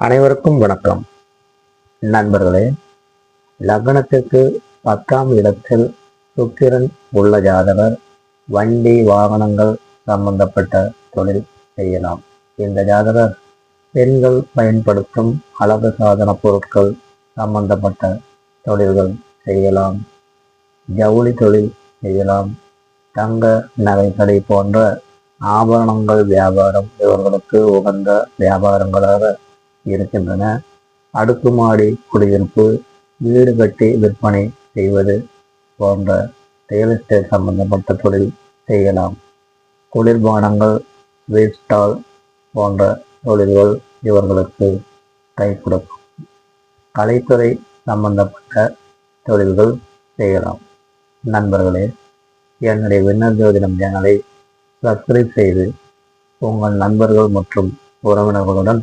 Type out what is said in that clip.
அனைவருக்கும் வணக்கம். நண்பர்களே லக்னத்திற்கு பத்தாம் இடத்தில் சுக்கிரன் உள்ள ஜாதகர் வண்டி வாகனங்கள் சம்பந்தப்பட்ட தொழில் செய்யலாம். இந்த ஜாதகர் பெண்கள் பயன்படுத்தும் அழகு சாதன பொருட்கள் சம்பந்தப்பட்ட தொழில்கள் செய்யலாம். ஜவுளி தொழில் செய்யலாம். தங்க நகைக்கடை போன்ற ஆபரணங்கள் வியாபாரம் இவர்களுக்கு உகந்த வியாபாரங்களாக இருக்கின்றன. அடுக்குமாடி குடியிருப்பு வீடு கட்டி விற்பனை செய்வது போன்ற ரியல் எஸ்டேட் சம்பந்தப்பட்ட தொழில் செய்யலாம். குளிர்பானங்கள் ஸ்வீட் ஸ்டால் போன்ற தொழில்கள் இவர்களுக்கு கை கொடுக்கும். கலைத்துறை சம்பந்தப்பட்ட தொழில்கள் செய்யலாம். நண்பர்களே என்னுடைய விண்ணர் ஜோதிடம் சேனலை சப்ஸ்கிரைப் செய்து உங்கள் நண்பர்கள் மற்றும் உறவினர்களுடன்